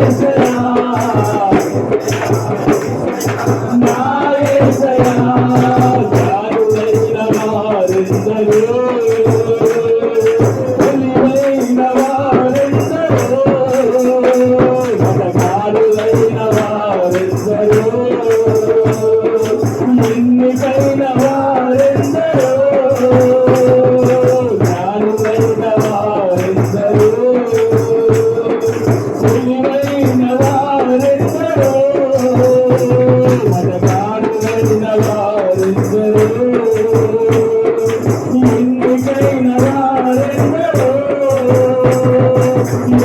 eres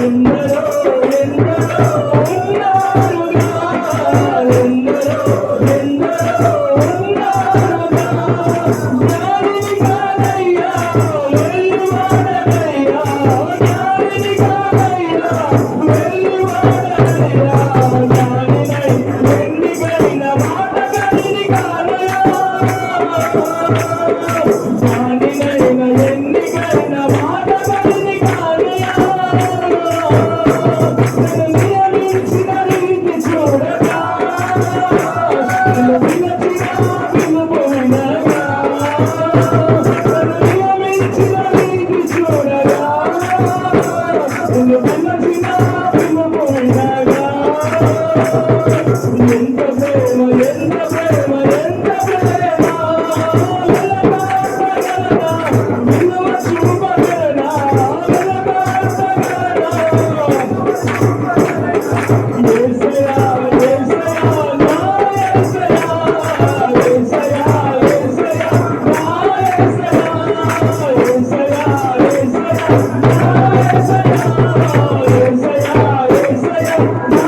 ఎందరో ఎందరో ఉన్నారుగా ఎందరో ఎంత ప్రేమ ఎంత ప్రేమ Thank you.